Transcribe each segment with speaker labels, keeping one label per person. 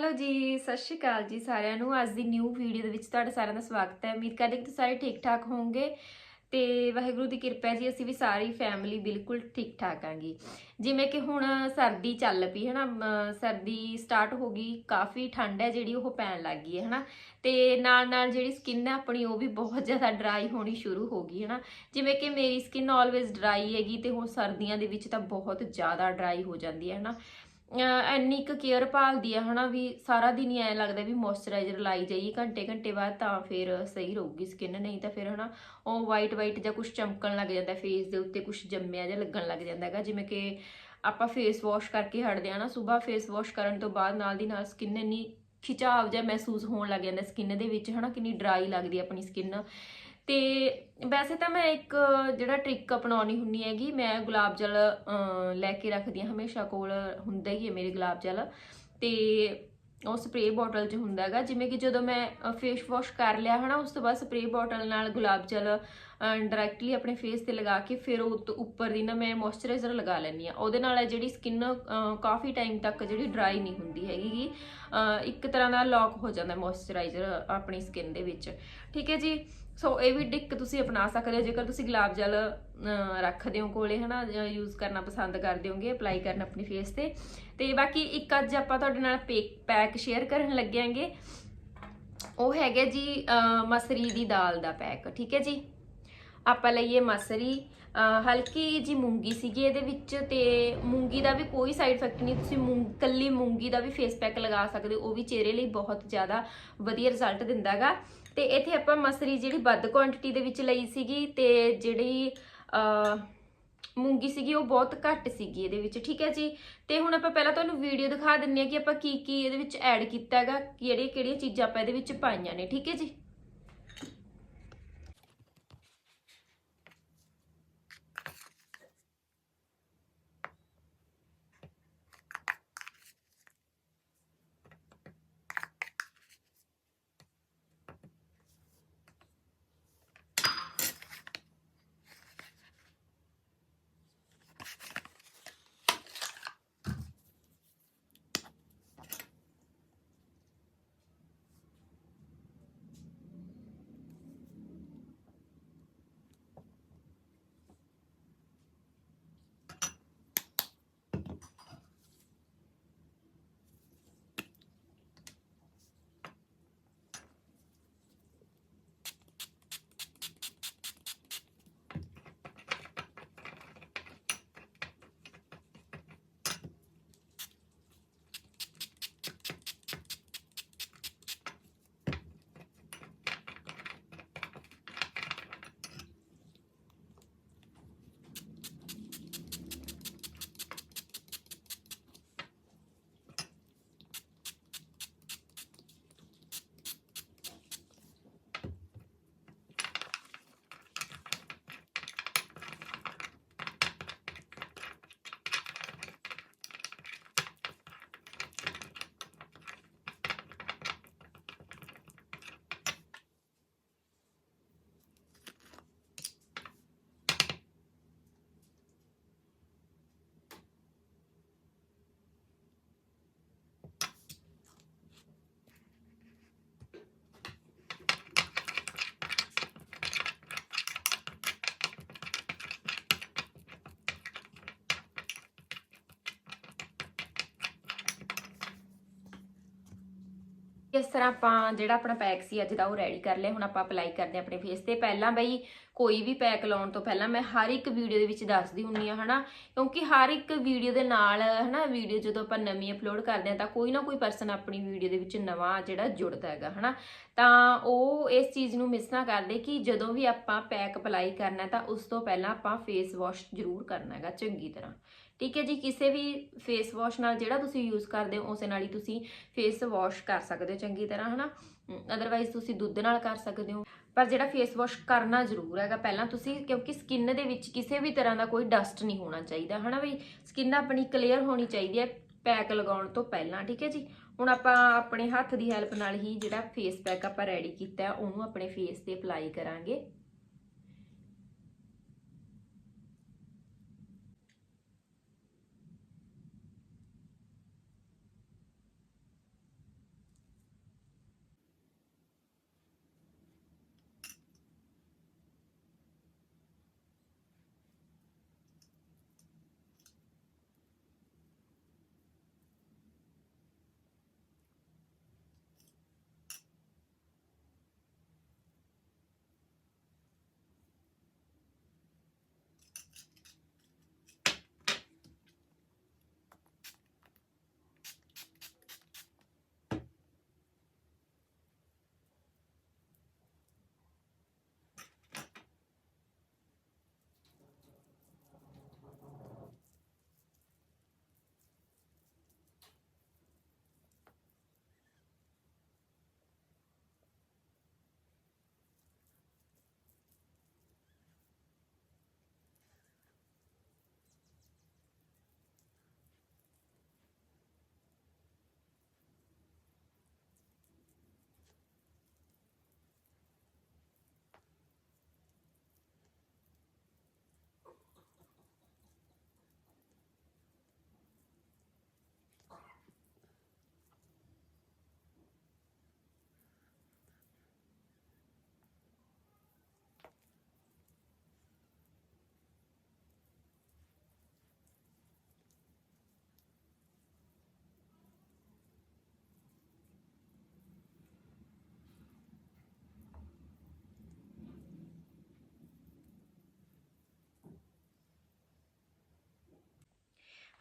Speaker 1: Hello ਜੀ, ਸਤਿ ਸ਼੍ਰੀ ਅਕਾਲ ਜੀ ਸਾਰਿਆਂ ਨੂੰ। ਅੱਜ ਦੀ ਨਿਊ ਵੀਡੀਓ ਦੇ ਵਿੱਚ ਤੁਹਾਡਾ ਸਾਰਿਆਂ ਦਾ ਸਵਾਗਤ ਹੈ। ਉਮੀਦ ਕਰਦੇ ਕਿ ਤੁਸੀਂ ਸਾਰੇ ਠੀਕ ਠਾਕ ਹੋਵੋਗੇ ਤੇ ਵਾਹਿਗੁਰੂ ਦੀ ਕਿਰਪਾ ਜੀ, ਅਸੀਂ ਵੀ ਸਾਰੀ ਫੈਮਿਲੀ ਬਿਲਕੁਲ ਠੀਕ ਠਾਕ ਆਂਗੀ ਜਿਵੇਂ ਕਿ ਹੁਣ ਸਰਦੀ ਚੱਲ ਪਈ ਹੈ ਨਾ ਸਰਦੀ ਸਟਾਰਟ ਹੋ ਗਈ, ਕਾਫੀ ਠੰਡ ਹੈ ਜਿਹੜੀ ਉਹ ਪੈਣ ਲੱਗ ਗਈ ਹੈ, ਹਨਾ? ਤੇ ਨਾਲ ਨਾਲ ਜਿਹੜੀ ਸਕਿਨ ਹੈ ਆਪਣੀ, ਉਹ ਵੀ ਬਹੁਤ ਜ਼ਿਆਦਾ ਡਰਾਈ ਹੋਣੀ ਸ਼ੁਰੂ ਹੋ ਗਈ ਹੈ ਨਾ ਜਿਵੇਂ ਕਿ ਮੇਰੀ ਸਕਿਨ ਆਲਵੇਜ਼ ਡਰਾਈ ਹੈਗੀ ਤੇ ਹੁਣ ਸਰਦੀਆਂ ਦੇ ਵਿੱਚ ਤਾਂ ਬਹੁਤ ਜ਼ਿਆਦਾ ਡਰਾਈ ਹੋ ਜਾਂਦੀ ਹੈ, ਹਨਾ? ਅਹ ਇੰਨੀ ਕੁ ਕੇਅਰ ਭਾਲਦੀ ਆ ਹਨਾ ਵੀ ਸਾਰਾ ਦਿਨ ਹੀ ਐ ਲੱਗਦਾ ਵੀ ਮੋਇਸਚਰਾਈਜ਼ਰ ਲਾਈ ਜਾਈਏ, ਘੰਟੇ ਘੰਟੇ ਬਾਅਦ ਤਾਂ ਫਿਰ ਸਹੀ ਰਹੂਗੀ ਸਕਿਨ ਨਹੀਂ ਤਾਂ ਫਿਰ ਹਨਾ ਉਹ ਵਾਈਟ ਵਾਈਟ ਜਾਂ ਕੁਝ ਚਮਕਣ ਲੱਗ ਜਾਂਦਾ ਫੇਸ ਦੇ ਉੱਤੇ ਕੁਝ ਜੰਮਿਆ ਜਿਹਾ ਲੱਗਣ ਲੱਗ ਜਾਂਦਾ ਹੈਗਾ, ਜਿਵੇਂ ਕਿ ਆਪਾਂ ਫੇਸ ਵਾਸ਼ ਕਰਕੇ ਹਟਦੇ ਆ ਨਾ, ਸਵੇਰ ਫੇਸ ਵਾਸ਼ ਕਰਨ ਤੋਂ ਬਾਅਦ ਨਾਲ ਦੀ ਨਾਲ ਸਕਿਨ ਇੰਨੀ ਖਿਚਾਵ ਜਿਹਾ ਮਹਿਸੂਸ ਹੋਣ ਲੱਗ ਜਾਂਦਾ ਸਕਿਨ ਦੇ ਵਿੱਚ ਹਨਾ ਕਿੰਨੀ ਡਰਾਈ ਲੱਗਦੀ ਆਪਣੀ ਸਕਿਨ ਤੇ ਵੈਸੇ ਤਾਂ ਮੈਂ ਇੱਕ ਜਿਹੜਾ ਟ੍ਰਿਕ ਅਪਣਾਉਣੀ ਹੁੰਨੀ ਹੈਗੀ, ਮੈਂ ਗੁਲਾਬ ਜਲ ਲੈ ਕੇ ਰੱਖਦੀ ਹਾਂ ਹਮੇਸ਼ਾ ਕੋਲ, ਹੁੰਦਾ ਹੀ ਹੈ ਮੇਰੇ ਗੁਲਾਬ ਜਲ। ਤੇ ਉਹ ਸਪਰੇਅ ਬੋਟਲ 'ਚ ਹੁੰਦਾ ਹੈਗਾ, ਜਿਵੇਂ ਕਿ ਜਦੋਂ ਮੈਂ ਫੇਸ ਵਾਸ਼ ਕਰ ਲਿਆ ਹਨਾ, ਉਸ ਤੋਂ ਬਾਅਦ ਸਪਰੇਅ ਬੋਟਲ ਨਾਲ ਗੁਲਾਬ ਜਲ ਡਾਇਰੈਕਟਲੀ ਆਪਣੇ ਫੇਸ ਤੇ ਲਗਾ ਕੇ ਫਿਰ ਉਹ ਤੋਂ ਉੱਪਰ ਦੀ ਨਾ ਮੈਂ ਮੋਇਸਚਰਾਈਜ਼ਰ ਲਗਾ ਲੈਂਦੀ ਆ ਉਹਦੇ ਨਾਲ ਇਹ ਜਿਹੜੀ ਸਕਿਨ ਕਾਫੀ ਟਾਈਮ ਤੱਕ ਜਿਹੜੀ ਡਰਾਈ ਨਹੀਂ ਹੁੰਦੀ ਹੈਗੀ ਇੱਕ ਤਰ੍ਹਾਂ ਦਾ ਲੌਕ ਹੋ ਜਾਂਦਾ ਮੋਇਸਚਰਾਈਜ਼ਰ ਆਪਣੀ ਸਕਿਨ ਦੇ ਵਿੱਚ। ਠੀਕ ਹੈ ਜੀ? ਸੋ ਇਹ ਵੀ ਟਿਕ ਤੁਸੀਂ ਅਪਣਾ ਸਕਦੇ ਹੋ। ਜੇਕਰ ਤੁਸੀਂ ਗੁਲਾਬ ਜਲ ਰੱਖਦੇ ਹੋ ਕੋਲੇ, ਹਨਾ ਯੂਜ਼ ਕਰਨਾ ਪਸੰਦ ਕਰਦੇ ਹੋਗੇ ਅਪਲਾਈ ਕਰਨਾ ਆਪਣੀ ਫੇਸ ਤੇ। ਤੇ ਬਾਕੀ ਇੱਕ ਅੱਜ ਆਪਾਂ ਤੁਹਾਡੇ ਨਾਲ ਪੈਕ ਸ਼ੇਅਰ ਕਰਨ ਲੱਗਿਆਂਗੇ। ਉਹ ਹੈਗਾ ਜੀ ਮਸਰੀ ਦੀ ਦਾਲ ਦਾ ਪੈਕ ਠੀਕ ਹੈ ਜੀ? ਆਪਾਂ ਲਈਏ ਮਸਰੀ ਹਲਕੀ ਜੀ ਮੂੰਗੀ ਸੀਗੀ ਇਹਦੇ ਵਿੱਚ ਤੇ ਮੂੰਗੀ ਦਾ ਵੀ ਕੋਈ ਸਾਈਡ ਇਫੈਕਟ ਨਹੀਂ, ਤੁਸੀਂ ਮੂੰਗ ਕੱਲੀ ਮੂੰਗੀ ਦਾ ਵੀ ਫੇਸ ਪੈਕ ਲਗਾ ਸਕਦੇ ਹੋ, ਉਹ ਵੀ ਚਿਹਰੇ ਲਈ ਬਹੁਤ ਜ਼ਿਆਦਾ ਵਧੀਆ ਰਿਜ਼ਲਟ ਦਿੰਦਾਗਾ। ਤੇ ਇੱਥੇ ਆਪਾਂ ਮਸਰੀ ਜਿਹੜੀ ਵੱਧ ਕੁਆਂਟੀਟੀ ਦੇ ਵਿੱਚ ਲਈ ਸੀਗੀ ਤੇ ਜਿਹੜੀ ਮੂੰਗੀ ਸੀਗੀ ਉਹ ਬਹੁਤ ਘੱਟ ਸੀਗੀ ਇਹਦੇ ਵਿੱਚ, ਠੀਕ ਹੈ ਜੀ? ਤੇ ਹੁਣ ਆਪਾਂ ਪਹਿਲਾਂ ਤੁਹਾਨੂੰ ਵੀਡੀਓ ਦਿਖਾ ਦਿੰਨੇ ਆ ਕਿ ਆਪਾਂ ਕੀ ਕੀ ਇਹਦੇ ਵਿੱਚ ਐਡ ਕੀਤਾ ਹੈਗਾ ਕਿਹੜੀਆਂ ਕਿਹੜੀਆਂ ਚੀਜ਼ਾਂ ਆਪਾਂ ਇਹਦੇ ਵਿੱਚ ਪਾਈਆਂ ਨੇ, ਠੀਕ ਹੈ ਜੀ? ਇਸ ਤਰ੍ਹਾਂ ਆਪਾਂ ਜਿਹੜਾ ਆਪਣਾ ਪੈਕ ਸੀ ਅੱਜ ਦਾ ਉਹ ਰੈਡੀ ਕਰ ਲਿਆ, ਹੁਣ ਆਪਾਂ ਅਪਲਾਈ ਕਰਦੇ ਹਾਂ ਆਪਣੇ ਫੇਸ ਤੇ। ਪਹਿਲਾਂ ਬਈ ਕੋਈ ਵੀ ਪੈਕ ਲਾਉਣ ਤੋਂ ਪਹਿਲਾਂ ਮੈਂ ਹਰ ਇੱਕ ਵੀਡੀਓ ਦੇ ਵਿੱਚ ਦੱਸਦੀ ਹੁੰਨੀ ਆ ਹਨਾ? ਕਿਉਂਕਿ ਹਰ ਇੱਕ ਵੀਡੀਓ ਦੇ ਨਾਲ, ਹਨਾ ਵੀਡੀਓ ਜਦੋਂ ਆਪਾਂ ਨਵੀਂ ਅਪਲੋਡ ਕਰਦੇ ਹਾਂ ਤਾਂ ਕੋਈ ਨਾ ਕੋਈ ਪਰਸਨ ਆਪਣੀ ਵੀਡੀਓ ਦੇ ਵਿੱਚ ਨਵਾਂ ਜਿਹੜਾ ਜੁੜਦਾ ਹੈਗਾ, ਹਨਾ? ਤਾਂ ਉਹ ਇਸ ਚੀਜ਼ ਨੂੰ ਮਿਸ ਨਾ ਕਰਦੇ ਕਿ ਜਦੋਂ ਵੀ ਆਪਾਂ ਪੈਕ ਅਪਲਾਈ ਕਰਨਾ ਤਾਂ ਉਸ ਤੋਂ ਪਹਿਲਾਂ ਆਪਾਂ ਫੇਸ ਵਾਸ਼ ਜ਼ਰੂਰ ਕਰਨਾ ਹੈਗਾ, ਚੰਗੀ ਤਰ੍ਹਾਂ। ਠੀਕ ਹੈ ਜੀ, ਕਿਸੇ ਵੀ ਫੇਸ ਵਾਸ਼ ਨਾਲ ਜਿਹੜਾ ਤੁਸੀਂ ਯੂਜ਼ ਕਰਦੇ ਹੋ, ਉਸੇ ਨਾਲ ਹੀ ਤੁਸੀਂ ਫੇਸ ਵਾਸ਼ ਕਰ ਸਕਦੇ ਹੋ ਚੰਗੀ ਤਰ੍ਹਾਂ, ਹਨਾ? ਅਦਰਵਾਈਜ਼ ਤੁਸੀਂ ਦੁੱਧ ਨਾਲ ਕਰ ਸਕਦੇ ਹੋ। ਪਰ ਜਿਹੜਾ ਫੇਸ ਵਾਸ਼ ਕਰਨਾ ਜ਼ਰੂਰ ਹੈਗਾ, ਪਹਿਲਾਂ ਤੁਸੀਂ ਕਿਉਂਕਿ ਸਕਿਨ ਦੇ ਵਿੱਚ ਕਿਸੇ ਵੀ ਤਰ੍ਹਾਂ ਦਾ ਕੋਈ ਡਸਟ ਨਹੀਂ ਹੋਣਾ ਚਾਹੀਦਾ, ਹਨਾ ਵੀ ਸਕਿਨ ਆਪਣੀ ਕਲੀਅਰ ਹੋਣੀ ਚਾਹੀਦੀ ਹੈ ਪੈਕ ਲਗਾਉਣ ਤੋਂ ਪਹਿਲਾਂ, ਠੀਕ ਹੈ ਜੀ? ਹੁਣ ਆਪਾਂ ਆਪਣੇ ਹੱਥ ਦੀ ਹੈਲਪ ਨਾਲ ਹੀ ਜਿਹੜਾ ਫੇਸ ਪੈਕ ਆਪਾਂ ਰੈਡੀ ਕੀਤਾ ਉਹਨੂੰ ਆਪਣੇ ਫੇਸ ਤੇ ਅਪਲਾਈ ਕਰਾਂਗੇ।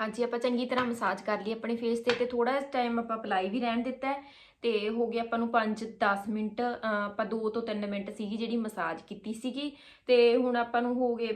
Speaker 1: ਹਾਂਜੀ, ਆਪਾਂ ਚੰਗੀ ਤਰ੍ਹਾਂ ਮਸਾਜ ਕਰ ਲਈ ਆਪਣੇ ਫੇਸ ਤੇ ਤੇ ਥੋੜਾ ਟਾਈਮ ਆਪਾਂ ਅਪਲਾਈ ਵੀ ਰਹਿਣ ਦਿੱਤਾ ਹੈ ਤੇ ਹੋ ਗਿਆ ਆਪਾਂ ਨੂੰ 5-10 ਮਿੰਟ ਆਪਾਂ 2 ਤੋਂ 3 ਮਿੰਟ ਸੀਗੀ ਜਿਹੜੀ ਮਸਾਜ ਕੀਤੀ ਸੀਗੀ ਤੇ ਹੁਣ ਆਪਾਂ ਨੂੰ ਹੋ ਗਏ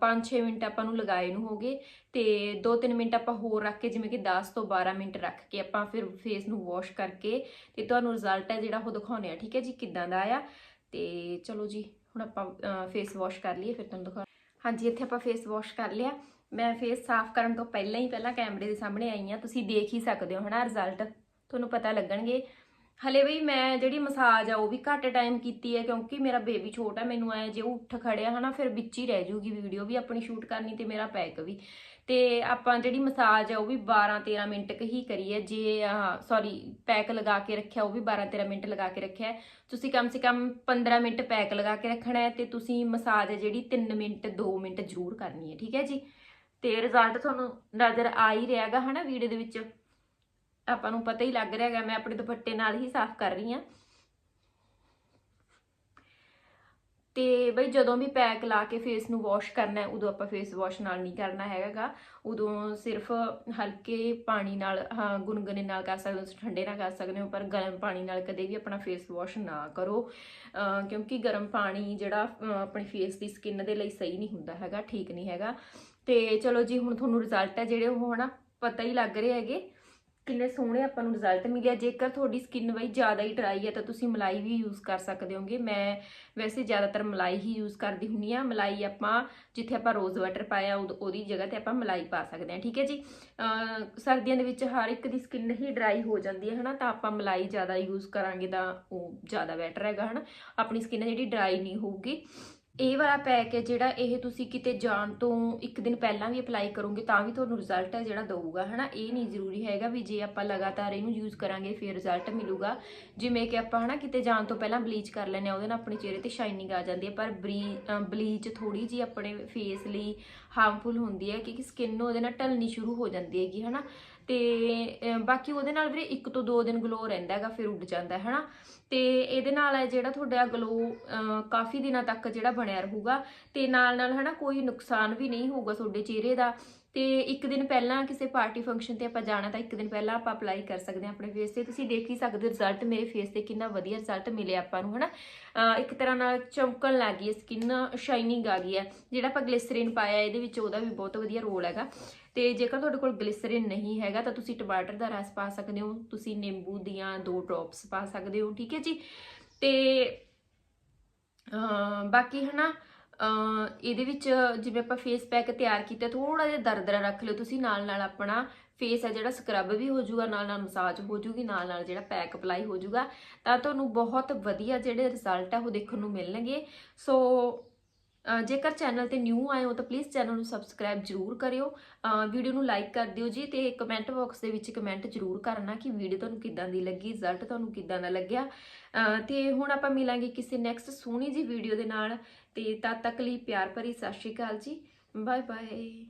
Speaker 1: 5-6 ਮਿੰਟ ਆਪਾਂ ਨੂੰ ਲਗਾਏ ਨੂੰ ਹੋ ਗਏ ਤੇ 2-3 ਮਿੰਟ ਆਪਾਂ ਹੋਰ ਰੱਖ ਕੇ ਜਿਵੇਂ ਕਿ 10 ਤੋਂ 12 ਮਿੰਟ ਰੱਖ ਕੇ ਆਪਾਂ ਫਿਰ ਫੇਸ ਨੂੰ ਵਾਸ਼ ਕਰਕੇ ਤੇ ਤੁਹਾਨੂੰ ਰਿਜ਼ਲਟ ਹੈ ਜਿਹੜਾ ਉਹ ਦਿਖਾਉਣੇ ਆ ਠੀਕ ਹੈ ਜੀ, ਕਿੱਦਾਂ ਦਾ ਆਇਆ ਤੇ ਚਲੋ ਜੀ, ਹੁਣ ਆਪਾਂ ਫੇਸ ਵਾਸ਼ ਕਰ ਲਈਏ, ਫਿਰ ਤੁਹਾਨੂੰ ਦਿਖਾ ਹਾਂਜੀ, ਇੱਥੇ ਆਪਾਂ ਫੇਸ ਵਾਸ਼ ਕਰ ਲਿਆ। ਮੈਂ ਫੇਸ ਸਾਫ਼ ਕਰਨ ਤੋਂ ਪਹਿਲਾਂ ਹੀ ਪਹਿਲਾਂ ਕੈਮਰੇ ਦੇ ਸਾਹਮਣੇ ਆਈ ਹਾਂ, ਤੁਸੀਂ ਦੇਖ ਹੀ ਸਕਦੇ ਹੋ ਹਨਾ ਰਿਜ਼ਲਟ ਤੁਹਾਨੂੰ ਪਤਾ ਲੱਗਣਗੇ। ਹਲੇ ਵੀ ਮੈਂ ਜਿਹੜੀ ਮਸਾਜ ਆ ਉਹ ਵੀ ਘੱਟ ਟਾਈਮ ਕੀਤੀ ਹੈ ਕਿਉਂਕਿ ਮੇਰਾ ਬੇਬੀ ਛੋਟਾ ਮੈਨੂੰ ਆਇਆ ਜੇ ਉਹ ਉੱਠ ਖੜਿਆ ਹਨਾ, ਫਿਰ ਵਿੱਚ ਹੀ ਰਹਿ ਜੂਗੀ ਵੀਡੀਓ ਵੀ ਆਪਣੀ ਸ਼ੂਟ ਕਰਨੀ ਤੇ ਮੇਰਾ ਪੈਕ ਵੀ। ਤੇ ਆਪਾਂ ਜਿਹੜੀ ਮਸਾਜ ਆ ਉਹ ਵੀ 12 13 ਮਿੰਟ ਹੀ ਕਰੀ ਹੈ ਜੇ ਸੌਰੀ ਪੈਕ ਲਗਾ ਕੇ ਰੱਖਿਆ, ਉਹ ਵੀ 12 13 ਮਿੰਟ ਲਗਾ ਕੇ ਰੱਖਿਆ ਤੁਸੀਂ ਕਮ ਸੇ ਕਮ 15 ਮਿੰਟ ਪੈਕ ਲਗਾ ਕੇ ਰੱਖਣਾ ਹੈ ਤੇ ਤੁਸੀਂ ਮਸਾਜ ਹੈ ਜਿਹੜੀ 3 ਮਿੰਟ 2 ਮਿੰਟ ਜ਼ਰੂਰ ਕਰਨੀ ਹੈ, ਠੀਕ ਹੈ ਜੀ? ਤੇ ਰਿਜ਼ਲਟ ਤੁਹਾਨੂੰ ਨਜ਼ਰ ਆ ਹੀ ਰਿਹਾਗਾ ਹਨਾ ਵੀਡੀਓ ਦੇ ਵਿੱਚ। ਆਪਾਂ ਨੂੰ ਪਤਾ ਹੀ ਲੱਗ ਰਿਹਾ ਹੈਗਾ, ਮੈਂ ਆਪਣੇ ਦੁਪੱਟੇ ਨਾਲ ਹੀ ਸਾਫ਼ ਕਰ ਰਹੀ ਹਾਂ। ਤੇ ਬਈ ਜਦੋਂ ਵੀ ਪੈਕ ਲਾ ਕੇ ਫੇਸ ਨੂੰ ਵਾਸ਼ ਕਰਨਾ ਹੈ, ਉਦੋਂ ਆਪਾਂ ਫੇਸ ਵਾਸ਼ ਨਾਲ ਨਹੀਂ ਕਰਨਾ ਹੈਗਾ। ਉਦੋਂ ਸਿਰਫ ਹਲਕੇ ਪਾਣੀ ਨਾਲ, ਹਾਂ ਗੁਨਗੁਨੇ ਨਾਲ ਕਰ ਸਕਦੇ ਹੋ, ਤੁਸੀਂ ਠੰਡੇ ਨਾਲ ਕਰ ਸਕਦੇ ਹੋ, ਪਰ ਗਰਮ ਪਾਣੀ ਨਾਲ ਕਦੇ ਵੀ ਆਪਣਾ ਫੇਸ ਵਾਸ਼ ਨਾ ਕਰੋ। ਕਿਉਂਕਿ ਗਰਮ ਪਾਣੀ ਜਿਹੜਾ ਆਪਣੀ ਫੇਸ ਦੀ ਸਕਿਨ ਦੇ ਲਈ ਸਹੀ ਨਹੀਂ ਹੁੰਦਾ ਹੈਗਾ, ਠੀਕ ਨਹੀਂ ਹੈਗਾ। ਤੇ ਚਲੋ ਜੀ, ਹੁਣ ਤੁਹਾਨੂੰ ਰਿਜ਼ਲਟ ਹੈ ਜਿਹੜੇ ਉਹ ਹਨਾ ਪਤਾ ਹੀ ਲੱਗ ਰਹੇ ਹੈਗੇ। ਕਿੰਨੇ ਸੋਹਣੇ ਆਪਾਂ ਨੂੰ ਰਿਜ਼ਲਟ ਮਿਲਿਆ। ਜੇਕਰ ਤੁਹਾਡੀ ਸਕਿਨ ਬਈ ਜ਼ਿਆਦਾ ਹੀ ਡਰਾਈ ਹੈ ਤਾਂ ਤੁਸੀਂ ਮਲਾਈ ਵੀ ਯੂਜ਼ ਕਰ ਸਕਦੇ ਹੋਗੇ। ਮੈਂ ਵੈਸੇ ਜ਼ਿਆਦਾਤਰ ਮਲਾਈ ਹੀ ਯੂਜ਼ ਕਰਦੀ ਹੁੰਨੀ ਆ। ਮਲਾਈ ਆਪਾਂ ਜਿੱਥੇ ਆਪਾਂ ਰੋਜ਼ ਵਾਟਰ ਪਾਇਆ ਉਹਦੀ ਜਗ੍ਹਾ ਤੇ ਆਪਾਂ ਮਲਾਈ ਪਾ ਸਕਦੇ ਹਾਂ, ਠੀਕ ਹੈ ਜੀ? ਸਰਦੀਆਂ ਦੇ ਵਿੱਚ ਹਰ ਇੱਕ ਦੀ ਸਕਿਨ ਹੀ ਡਰਾਈ ਹੋ ਜਾਂਦੀ ਹੈ ਹਨਾ, ਤਾਂ ਆਪਾਂ ਮਲਾਈ ਜ਼ਿਆਦਾ ਯੂਜ਼ ਕਰਾਂਗੇ ਤਾਂ ਉਹ ਜ਼ਿਆਦਾ ਬੈਟਰ ਹੈਗਾ ਹਨਾ। ਆਪਣੀ ਸਕਿਨ ਜਿਹੜੀ ਡਰਾਈ ਨਹੀਂ ਹੋਊਗੀ। ਇਹ ਵਾਲਾ ਪੈਕ ਹੈ ਜਿਹੜਾ ਇਹ ਤੁਸੀਂ ਕਿਤੇ ਜਾਣ ਤੋਂ ਇੱਕ ਦਿਨ ਪਹਿਲਾਂ ਵੀ ਅਪਲਾਈ ਕਰੋਗੇ ਤਾਂ ਵੀ ਤੁਹਾਨੂੰ ਰਿਜ਼ਲਟ ਹੈ ਜਿਹੜਾ ਦਊਗਾ, ਹਨਾ? ਇਹ ਨਹੀਂ ਜ਼ਰੂਰੀ ਹੈਗਾ ਵੀ ਜੇ ਆਪਾਂ ਲਗਾਤਾਰ ਇਹਨੂੰ ਯੂਜ਼ ਕਰਾਂਗੇ ਫਿਰ ਰਿਜ਼ਲਟ ਮਿਲੂਗਾ। ਜਿਵੇਂ ਕਿ ਆਪਾਂ, ਹਨਾ, ਕਿਤੇ ਜਾਣ ਤੋਂ ਪਹਿਲਾਂ ਬਲੀਚ ਕਰ ਲੈਂਦੇ ਆ ਉਹਦੇ ਨਾਲ ਆਪਣੇ ਚਿਹਰੇ ਤੇ ਸ਼ਾਈਨਿੰਗ ਆ ਜਾਂਦੀ ਹੈ, ਪਰ ਬਲੀਚ ਥੋੜੀ ਜੀ ਆਪਣੇ ਫੇਸ ਲਈ ਹਾਰਮਫੁਲ ਹੁੰਦੀ ਹੈ ਕਿਉਂਕਿ ਸਕਿਨ ਨੂੰ ਉਹਦੇ ਨਾਲ ਢਲਣੀ ਸ਼ੁਰੂ ਹੋ ਜਾਂਦੀ ਹੈਗੀ, ਹਨਾ? ਤੇ ਬਾਕੀ ਉਹਦੇ ਨਾਲ ਵੀਰੇ ਇੱਕ ਤੋਂ ਦੋ ਦਿਨ ਗਲੋ ਰਹਿੰਦਾ ਹੈਗਾ, ਫਿਰ ਉੱਡ ਜਾਂਦਾ ਹੈ ਹਨਾ? ਤੇ ਇਹਦੇ ਨਾਲ ਹੈ ਜਿਹੜਾ ਤੁਹਾਡਾ ਗਲੋ ਕਾਫੀ ਦਿਨਾਂ ਤੱਕ ਜਿਹੜਾ ਬਣਿਆ ਰਹੂਗਾ ਤੇ ਨਾਲ ਨਾਲ ਹਨਾ, ਕੋਈ ਨੁਕਸਾਨ ਵੀ ਨਹੀਂ ਹੋਊਗਾ ਤੁਹਾਡੇ ਚਿਹਰੇ ਦਾ। ਤੇ ਇੱਕ ਦਿਨ ਪਹਿਲਾਂ ਕਿਸੇ ਪਾਰਟੀ ਫੰਕਸ਼ਨ ਤੇ ਆਪਾਂ ਜਾਣਾ ਤਾਂ ਇੱਕ ਦਿਨ ਪਹਿਲਾਂ ਆਪਾਂ ਅਪਲਾਈ ਕਰ ਸਕਦੇ ਹਾਂ ਆਪਣੇ ਫੇਸ ਤੇ। ਤੁਸੀਂ ਦੇਖ ਹੀ ਸਕਦੇ ਹੋ ਰਿਜ਼ਲਟ ਮੇਰੇ ਫੇਸ ਤੇ ਕਿੰਨਾ ਵਧੀਆ ਰਿਜ਼ਲਟ ਮਿਲਿਆ ਆਪਾਂ ਨੂੰ, ਹਨਾ? ਅਹ ਇੱਕ ਤਰ੍ਹਾਂ ਨਾਲ ਚਮਕਣ ਲੱਗ ਗਈ ਹੈ ਸਕਿਨ ਸ਼ਾਈਨਿੰਗ ਆ ਗਈ ਹੈ। ਜਿਹੜਾ ਆਪਾਂ ਗਲਿਸਰੀਨ ਪਾਇਆ, ਇਹਦੇ ਵਿੱਚ ਉਹਦਾ ਵੀ ਬਹੁਤ ਵਧੀਆ ਰੋਲ ਹੈਗਾ। ਤੇ ਜੇਕਰ ਤੁਹਾਡੇ ਕੋਲ ਗਲਿਸਰੀਨ ਨਹੀਂ ਹੈਗਾ, ਤਾਂ ਤੁਸੀਂ ਟਮਾਟਰ ਦਾ ਰਸ ਪਾ ਸਕਦੇ ਹੋ, ਤੁਸੀਂ ਨਿੰਬੂ ਦੀਆਂ ਦੋ ਡ੍ਰੌਪਸ ਪਾ ਸਕਦੇ ਹੋ, ਠੀਕ ਹੈ ਜੀ? ਤੇ ਬਾਕੀ, ਹਨਾ ਅਹ ਇਹਦੇ ਵਿੱਚ ਜਿਵੇਂ ਆਪਾਂ ਫੇਸ ਪੈਕ ਤਿਆਰ ਕੀਤਾ ਥੋੜਾ ਜਿਹਾ ਦਰਦਰਾ ਰੱਖ ਲਿਓ ਤੁਸੀਂ, ਨਾਲ ਨਾਲ ਆਪਣਾ ਫੇਸ ਹੈ ਜਿਹੜਾ ਸਕਰਬ ਵੀ ਹੋ ਜਾਊਗਾ, ਨਾਲ ਨਾਲ ਮਸਾਜ ਹੋ ਜਾਊਗੀ, ਨਾਲ ਨਾਲ ਜਿਹੜਾ ਪੈਕ ਅਪਲਾਈ ਹੋ ਜਾਊਗਾ, ਤਾਂ ਤੁਹਾਨੂੰ ਬਹੁਤ ਵਧੀਆ ਜਿਹੜੇ ਰਿਜ਼ਲਟ ਆ ਉਹ ਦੇਖਣ ਨੂੰ ਮਿਲਣਗੇ। ਸੋ ਜੇਕਰ ਚੈਨਲ ਤੇ ਨਿਊ ਆਏ ਹੋ ਤਾਂ ਪਲੀਜ਼ ਚੈਨਲ ਨੂੰ ਸਬਸਕ੍ਰਾਈਬ ਜਰੂਰ ਕਰਿਓ। ਵੀਡੀਓ ਨੂੰ ਲਾਈਕ ਕਰ ਦਿਓ ਜੀ ਤੇ ਕਮੈਂਟ ਬਾਕਸ ਦੇ ਵਿੱਚ ਕਮੈਂਟ ਜਰੂਰ ਕਰਨਾ ਕਿ ਵੀਡੀਓ ਤੁਹਾਨੂੰ ਕਿੱਦਾਂ ਦੀ ਲੱਗੀ ਰਿਜ਼ਲਟ ਤੁਹਾਨੂੰ ਕਿੱਦਾਂ ਦਾ ਲੱਗਿਆ। ਅਹ ਤੇ ਹੁਣ ਆਪਾਂ ਮਿਲਾਂਗੇ ਕਿਸੇ ਨੈਕਸਟ ਸੋਹਣੀ ਜੀ ਵੀਡੀਓ ਦੇ ਨਾਲ। ਤੇ ਤਦ ਤੱਕ ਲਈ ਪਿਆਰ ਭਰੀ ਸਤਿ ਸ਼੍ਰੀ ਅਕਾਲ ਜੀ। Bye bye